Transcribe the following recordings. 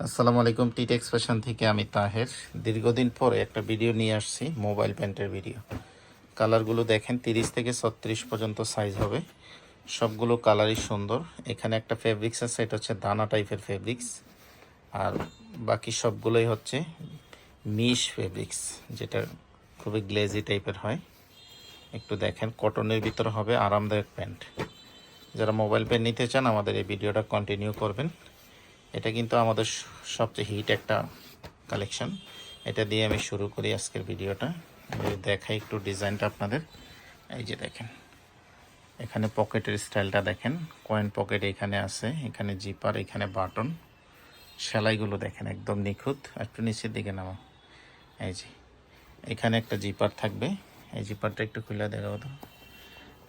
আসসালামু আলাইকুম, টিট এক্সপ্রেশন থেকে আমি তাহের। দীর্ঘদিন পরে একটা ভিডিও নিয়ে আসছি, মোবাইল প্যান্টের ভিডিও। কালারগুলো দেখেন, তিরিশ থেকে ছত্রিশ পর্যন্ত সাইজ হবে। সবগুলো কালারই সুন্দর। এখানে একটা ফেব্রিক্স আছে, এটা হচ্ছে দানা টাইপের ফেব্রিক্স আর বাকি সবগুলোই হচ্ছে মিশ ফেব্রিক্স যেটা খুবই গ্লেজি টাইপের হয়। একটু দেখেন কটনের ভিতরে হবে আরামদায়ক প্যান্ট। যারা মোবাইল প্যান্ট নিতে চান, আমাদের এই ভিডিওটা কন্টিনিউ করবেন। এটা কিন্তু আমাদের সবচেয়ে হিট একটা কালেকশন। এটা দিয়ে আমি শুরু করি আজকের ভিডিওটা। দেখাই একটু ডিজাইনটা আপনাদের। এই যে দেখেন। এখানে পকেটের স্টাইলটা দেখেন। কয়েন পকেট এখানে আছে, এখানে জিপার, এখানে বাটন। সেলাইগুলো দেখেন, একদম নিখুঁত। একটু নিচের দিকে নামা এই যে। এখানে একটা জিপার থাকবে। এই জিপারটা একটু খুলে দেখাবো তো।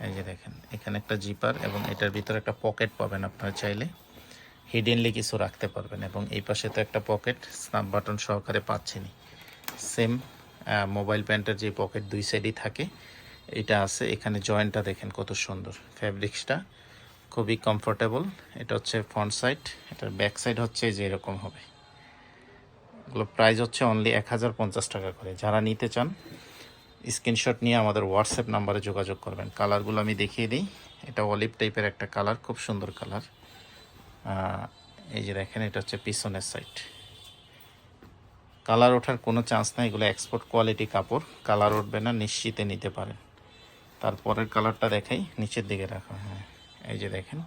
এই যে দেখেন, এখানে একটা জিপার এবং এটার ভিতরে একটা পকেট পাবেন আপনারা চাইলে। হিডেনলি কিছু রাখতে পারবেন এবং এই পাশে তো একটা পকেট স্ন্যাপ বাটন সহকারে পাচ্ছেনই। সেম মোবাইল প্যান্টের যে পকেট দুই সাইডই থাকে, এটা আছে। এখানে জয়েন্টটা দেখেন কত সুন্দর। ফ্যাব্রিক্সটা খুবই কমফোর্টেবল এটা হচ্ছে ফ্রন্ট সাইড এটার ব্যাক সাইড হচ্ছে যে এরকম হবে। এগুলো প্রাইস হচ্ছে অনলি এক হাজার পঞ্চাশ টাকা করে। যারা নিতে চান স্ক্রিনশট নিয়ে আমাদের হোয়াটসঅ্যাপ নাম্বারে যোগাযোগ করবেন। কালারগুলো আমি দেখিয়ে দিই। এটা অলিভ টাইপের একটা কালার খুব সুন্দর কালার এই যে দেখেন, এটা হচ্ছে পিছনের সাইড কালার ওঠার কোনো চান্স নাই, এগুলো এক্সপোর্ট কোয়ালিটি কাপড়। কালার উঠবে না, নিশ্চিতে নিতে পারেন। তারপরের কালারটা দেখাই, নিচের দিকে রাখা হ্যাঁ। এই যে দেখেন,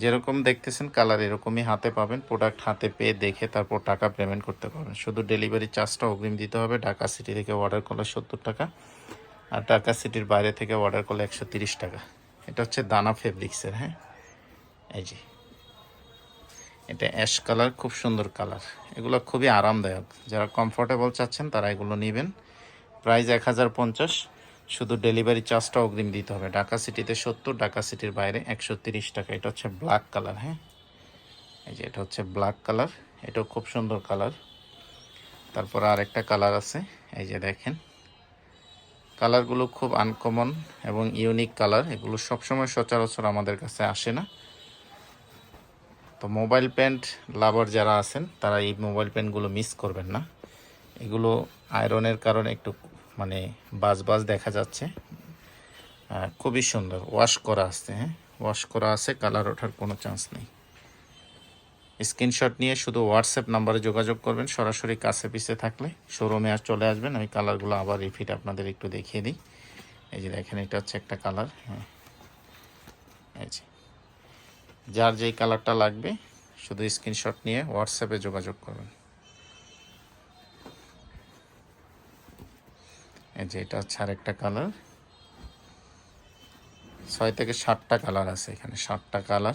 যেরকম দেখতেছেন কালার এরকমই হাতে পাবেন। প্রোডাক্ট হাতে পেয়ে দেখে তারপর টাকা পেমেন্ট করতে পারবেন। শুধু ডেলিভারি চার্জটা অগ্রিম দিতে হবে। ঢাকা সিটি থেকে অর্ডার করলে সত্তর টাকা, আর ঢাকা সিটির বাইরে থেকে অর্ডার করলে একশো টাকা। এটা হচ্ছে দানা ফেব্রিক্সের হ্যাঁ। এই যে এটা অ্যাশ কালার খুব সুন্দর কালার এগুলো খুবই আরামদায়ক। যারা কমফোর্টেবল চাচ্ছেন, তারা এগুলো নেবেন। প্রাইস এক হাজার পঞ্চাশ। শুধু ডেলিভারি চার্জটা অগ্রিম দিতে হবে। ঢাকা সিটিতে সত্তর, ঢাকা সিটির বাইরে একশো তিরিশ টাকা। এটা হচ্ছে ব্ল্যাক কালার হ্যাঁ? এই যে এটা হচ্ছে ব্ল্যাক কালার এটাও খুব সুন্দর কালার তারপর আরেকটা কালার আছে। এই যে দেখেন। কালারগুলো খুব আনকমন এবং ইউনিক কালার এগুলো সবসময় সচরাচর আমাদের কাছে আসে না। তো মোবাইল প্যান্ট লাভার যারা আছেন, তারা এই মোবাইল প্যান্টগুলো মিস করবেন না। এগুলো আয়রনের কারণে একটু মানে বাজ বাজ দেখা যাচ্ছে। খুবই সুন্দর। ওয়াশ করা আছে হ্যাঁ? ওয়াশ করা আছে, কালার ওঠার কোনো চান্স নেই। স্ক্রিনশট নিয়ে শুধু হোয়াটসঅ্যাপ নাম্বারে যোগাযোগ করবেন, সরাসরি কাছে পিছে থাকলে। শোরুমে আর চলে আসবেন, আমি কালারগুলো আবার রিফিট আপনাদের একটু দেখিয়ে দিই। এই যে দেখেন, এটা হচ্ছে একটা কালার হ্যাঁ। যার যেই কালারটা লাগবে, শুধু স্ক্রিনশট নিয়ে হোয়াটসঅ্যাপে যোগাযোগ করবেন। এই যে এটা হচ্ছে আরেকটা কালার। ছয় থেকে সাতটা কালার আছে এখানে, সাতটা কালার।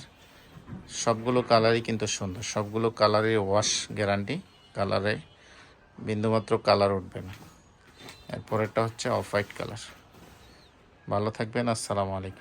সবগুলো কালারই কিন্তু সুন্দর। সবগুলো কালারই ওয়াশ গ্যারান্টি কালারে বিন্দুমাত্র কালার উঠবে না। এরপরেরটা হচ্ছে অফ হোয়াইট কালার। ভালো থাকবেন, আসসালামু আলাইকুম।